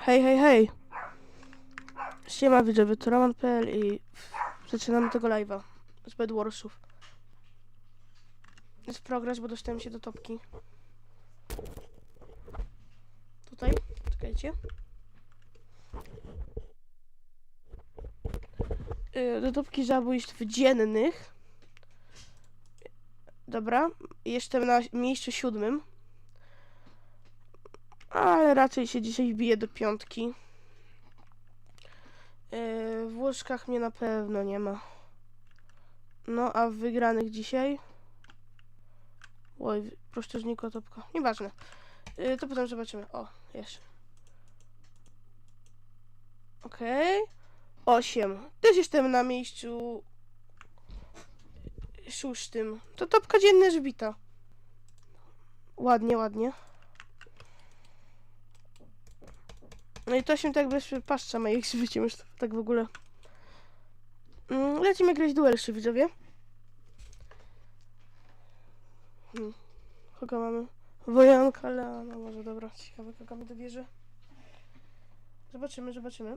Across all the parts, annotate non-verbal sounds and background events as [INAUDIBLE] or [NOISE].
Hej, hej, hej. Siema widzowie, to Roman.pl i zaczynamy tego live'a z Bedwarsów. Jest progres, bo dostałem się do topki. Tutaj, czekajcie. Yy, Do topki zabójstw dziennych. Dobra, jestem na miejscu siódmym. Ale raczej się dzisiaj wbiję do piątki. Yy, w łóżkach mnie na pewno nie ma. No, a w wygranych dzisiaj? Oj, prosto znikła topka. Nieważne. Yy, to potem zobaczymy. O, jest. Okej. Osiem. Też jestem na miejscu szóstym. To topka dzienna wbita. Ładnie, ładnie. No i to się tak bez paszcza moich z [LAUGHS] życiem już tak w ogóle. Mm, Lecimy grać duel jeszcze widzowie. Hmm. Kogo mamy? Wojanka, ale no może dobra, ciekawe kogo mi dobierze. Zobaczymy, zobaczymy.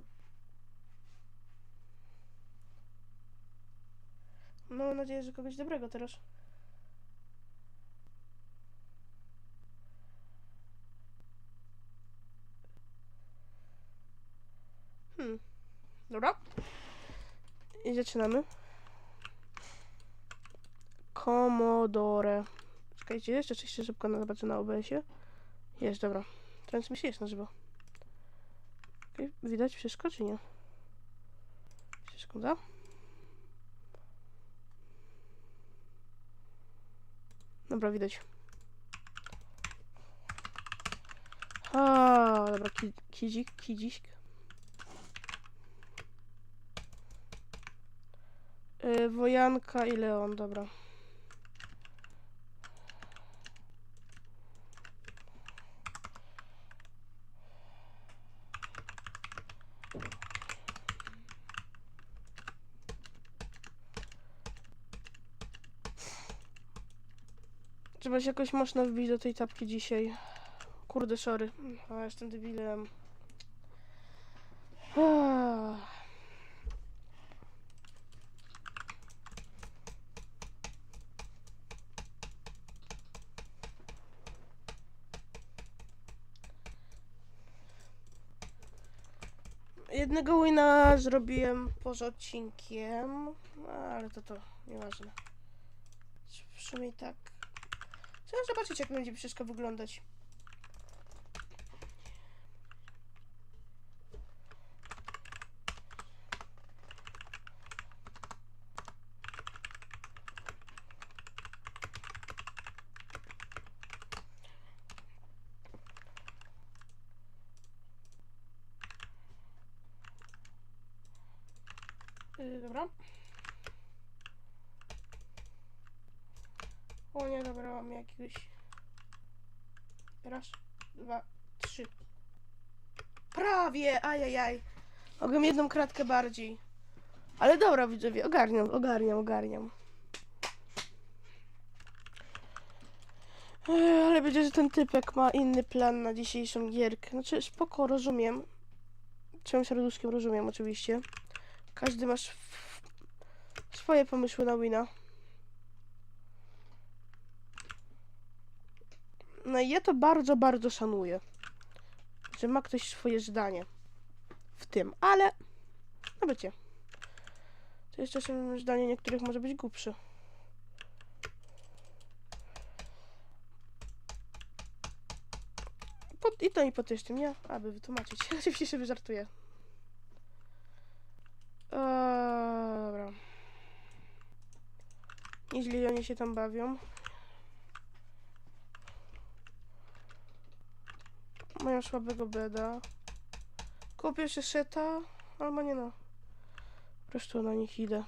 Mam nadzieję, że kogoś dobrego teraz. Hmm. Dobra. I zaczynamy. Commodore. Czekajcie, jeszcze oczywiście szybko na zobaczę na OBS-ie. Jest, dobra. Transmisja jest na żywo. Okej, widać wszystko, czy nie? Sekunda. Dobra, widać. A, dobra, ki- kidzik, kidzik. Yy, Wojanka i Leon, dobra. Trzeba się jakoś mocno wbić do tej tapki dzisiaj. Kurde, sorry. A, jestem debilem. Ah. Jednego wina zrobiłem poza odcinkiem, no, ale to to nieważne. W sumie tak. Trzeba zobaczyć, jak będzie wszystko wyglądać. Yy, dobra. O nie, dobra, mam jakiegoś. Raz, dwa, trzy. Prawie! Ajajaj. Mogłem jedną kratkę bardziej. Ale dobra, widzowie, ogarniam, ogarniam, ogarniam. Ech, ale będzie, że ten typek ma inny plan na dzisiejszą gierkę. Znaczy, spoko, rozumiem. Całym serduszkiem rozumiem, oczywiście. Każdy ma sw- swoje pomysły na wina. No i ja to bardzo, bardzo szanuję. Że ma ktoś swoje zdanie w tym, ale no wiecie. To jest czasem zdanie niektórych może być głupsze. Pod, I to mi po tym, nie? Aby wytłumaczyć. [LAUGHS] Oczywiście sobie żartuję. Eee, dobra. Nieźli oni się tam bawią. Mają słabego beda. Kupię się seta, albo nie no. Po prostu na nich idę.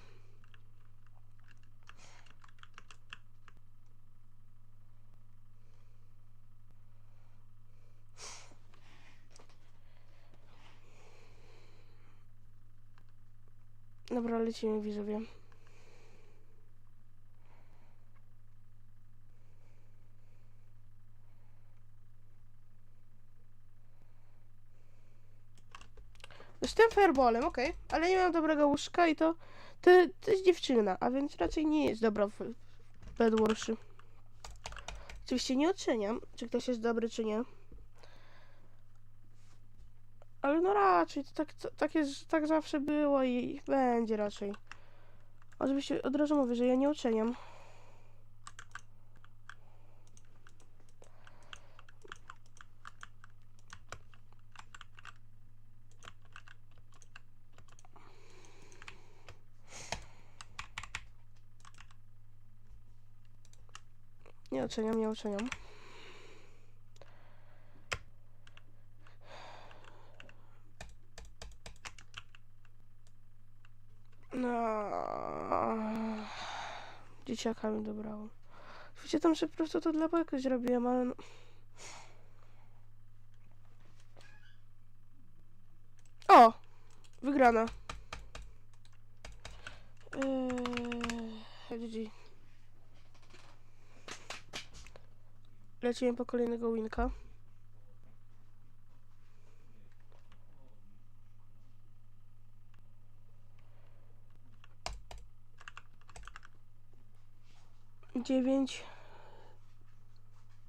Dobra, lecimy widzowie. Z tym okej. Ale nie mam dobrego łóżka i to, to... To jest dziewczyna, a więc raczej nie jest dobra w Bedwarsy. Oczywiście nie oceniam, czy ktoś jest dobry, czy nie. Ale no raczej, to tak, to, tak, jest, tak zawsze było i będzie raczej. Oczywiście od razu mówię, że ja nie oceniam. Nie oceniam, nie oceniam. No. Dzieciaka mi dobrało. Wiecie tam, że po prostu to dla bojka zrobiłem, ale no. O! Wygrana. Eee, GG. Lecimy po kolejnego winka. Dziewięć.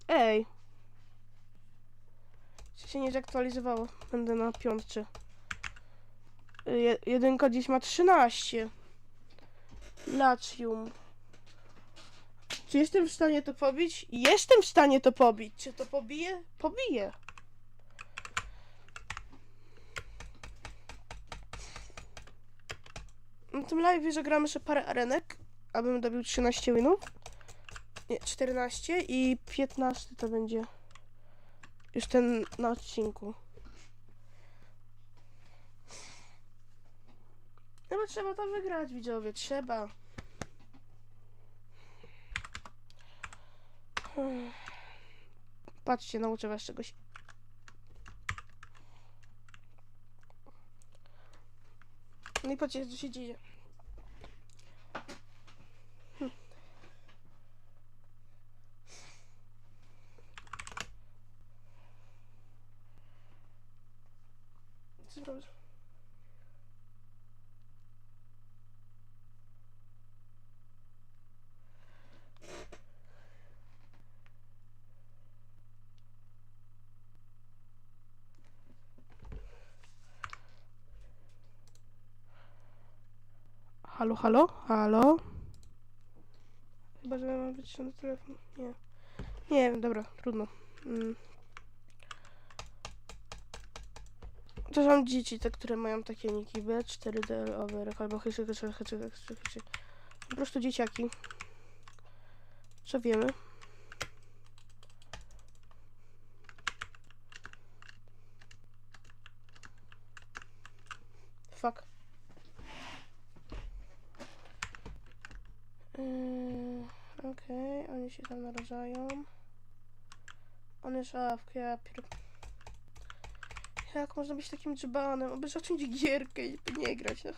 Ej. Czy się nie zaktualizowało? Będę na piątce. Je, jedynka dziś ma 13. Lacium. Czy jestem w stanie to pobić? Jestem w stanie to pobić. Czy to pobiję? Pobiję. Na tym live zagramy jeszcze parę arenek, abym dobił 13 winów. Nie, 14 i 15 to będzie już ten na odcinku. No bo trzeba to wygrać, widzowie, trzeba. Patrzcie, nauczę was czegoś. No i patrzcie, co się dzieje. Hmm. Co zrobić? Halo, halo, halo. Chyba, że mam na telefon. Nie. Nie wiem, dobra, trudno. Mm. To są dzieci, te, które mają takie niki B, 4D, over, albo chyczy, chyczy, chyczy, chyczy, chyczy. Po prostu dzieciaki. Co wiemy? Yy, Okej, oni się tam narażają. On jest awk, ja pier... Jak można być takim dżbanem? Aby zacząć gierkę i nie grać, no.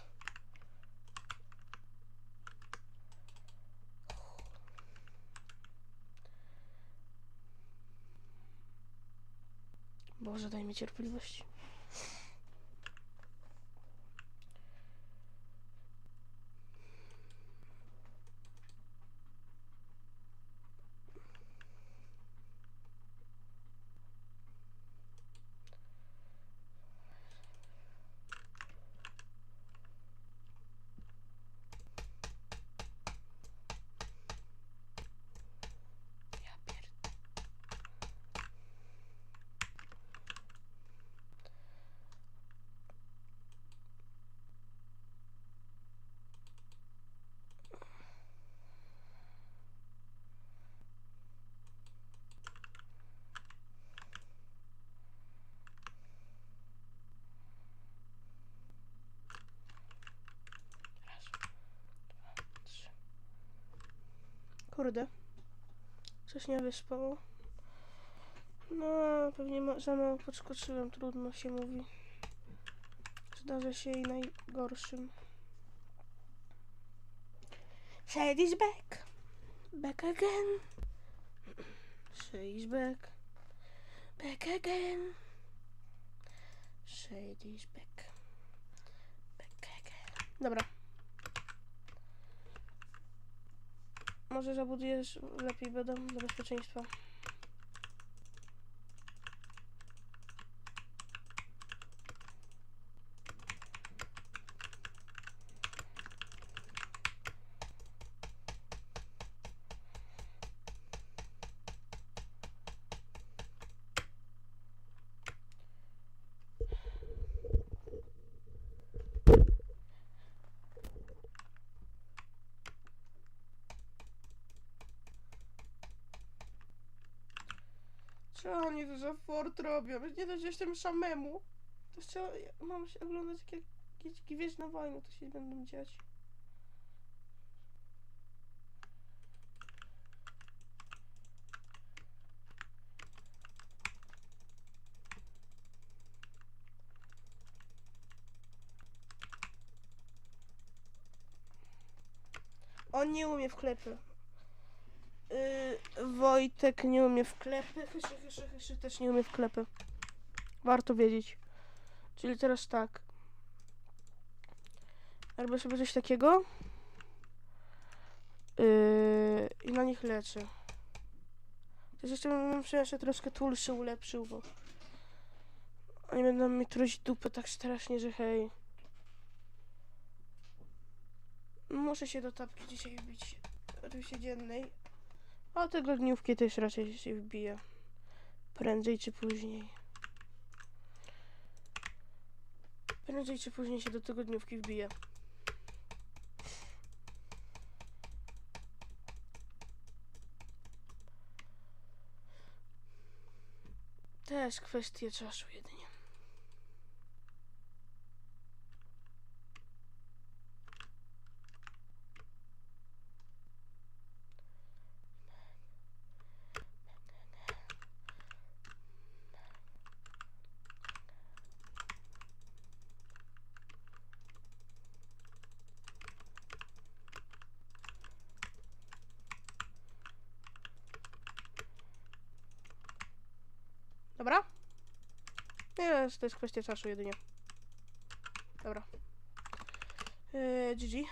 Boże, daj mi cierpliwości. Kurde. Coś nie wyspało. No, pewnie za mało podskoczyłem, trudno się mówi. Zdarza się i najgorszym. Shade is back. Back again. Shade is back. Back again. Shade is back. Dobra. Może zabudujesz lepiej będą dla bezpieczeństwa. Co oni tu za fort robią? Nie dość, że jestem samemu. To co, ja mam się oglądać jak jakieś gwiezdne wojny, to się będą dziać. On nie umie w klepy. Yy, Wojtek nie umie w klepy. Hyszy, hyszy, hyszy też nie umie w klepy. Warto wiedzieć. Czyli teraz tak. Albo sobie coś takiego. Yy, I na nich leczę. Też jeszcze bym jeszcze troszkę tulszy ulepszył, bo oni będą mi truć dupę tak strasznie, że hej. Muszę się do tapki dzisiaj wbić. Oczywiście dziennej. A tygodniówki też raczej się wbije. Prędzej czy później. Prędzej czy później się do tygodniówki wbije. Też kwestie czasu jedynie. Dobra? Nie, to jest kwestia czasu jedynie. Dobra. Eee, GG.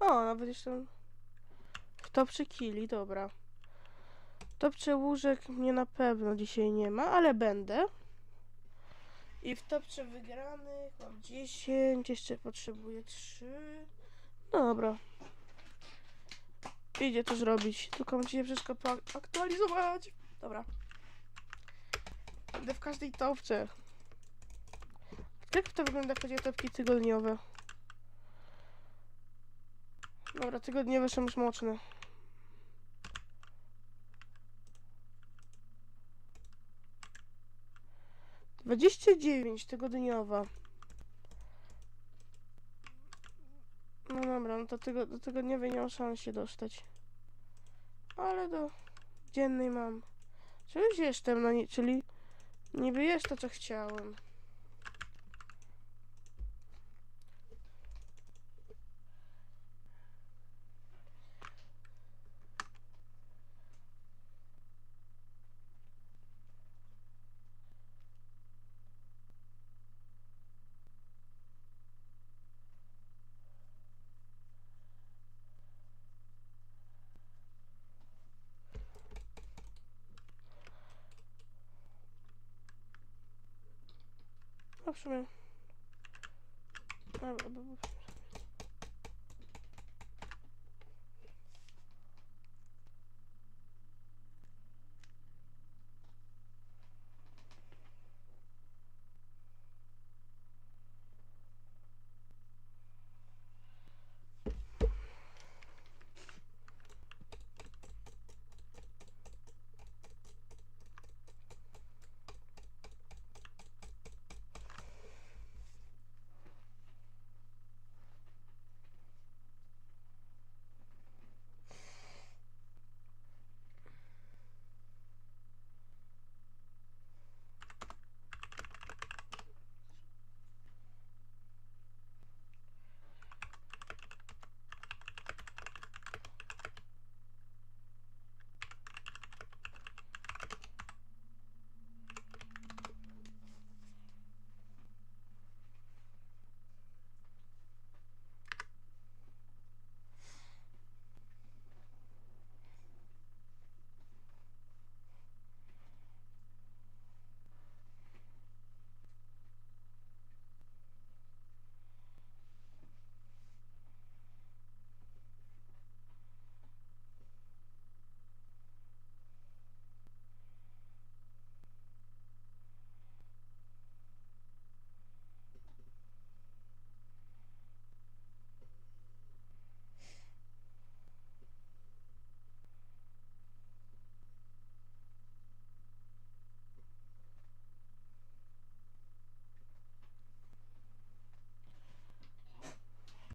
O, nawet jestem w topce killi, dobra. Topce łóżek mnie na pewno dzisiaj nie ma, ale będę. I w topce wygranych mam 10, jeszcze potrzebuję 3. Dobra. Idzie to zrobić, tylko muszę wszystko aktualizować. Dobra. Będę w każdej topce. Jak to wygląda, jak chodzi o topki tygodniowe? Dobra, tygodniowe są już mocne. Dwadzieścia dziewięć tygodniowa. No dobra, no to tygo, do tygodniowej nie mam szans się dostać. Ale do dziennej mam. Czyli już jestem na nie, czyli niby jest to co chciałem. No w sumie. A, a, a,